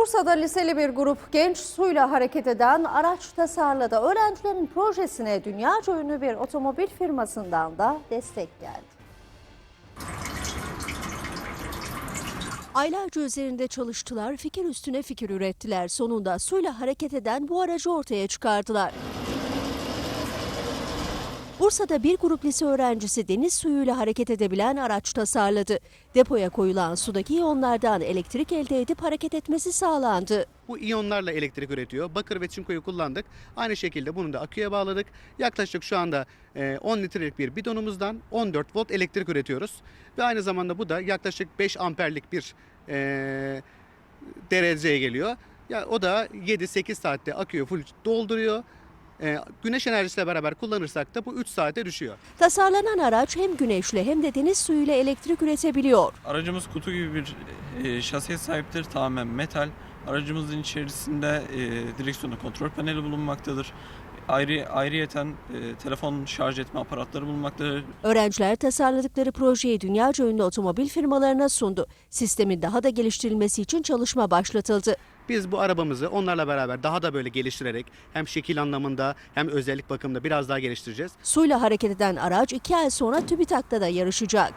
Bursa'da liseli bir grup genç suyla hareket eden araç tasarladı. Öğrencilerin projesine dünyaca ünlü bir otomobil firmasından da destek geldi. Aylarca üzerinde çalıştılar, fikir üstüne fikir ürettiler. Sonunda suyla hareket eden bu aracı ortaya çıkardılar. Bursa'da bir grup lise öğrencisi deniz suyuyla hareket edebilen araç tasarladı. Depoya koyulan sudaki iyonlardan elektrik elde edip hareket etmesi sağlandı. Bu iyonlarla elektrik üretiyor. Bakır ve çinkoyu kullandık. Aynı şekilde bunu da aküye bağladık. Yaklaşık şu anda e, 10 litrelik bir bidonumuzdan 14 volt elektrik üretiyoruz. Ve aynı zamanda bu da yaklaşık 5 amperlik bir e, dereceye geliyor. Ya o da 7-8 saatte aküyü full dolduruyor. E, güneş enerjisiyle beraber kullanırsak da bu 3 saate düşüyor. Tasarlanan araç hem güneşle hem de deniz suyuyla elektrik üretebiliyor. Aracımız kutu gibi bir e, şasiye sahiptir. Tamamen metal. Aracımızın içerisinde e, direksiyonda kontrol paneli bulunmaktadır. Ayrı ayrıyeten e, telefon şarj etme aparatları bulunmaktadır. Öğrenciler tasarladıkları projeyi dünyaca ünlü otomobil firmalarına sundu. Sistemin daha da geliştirilmesi için çalışma başlatıldı. Biz bu arabamızı onlarla beraber daha da böyle geliştirerek hem şekil anlamında hem özellik bakımında biraz daha geliştireceğiz. Suyla hareket eden araç iki ay sonra TÜBİTAK'ta da yarışacak.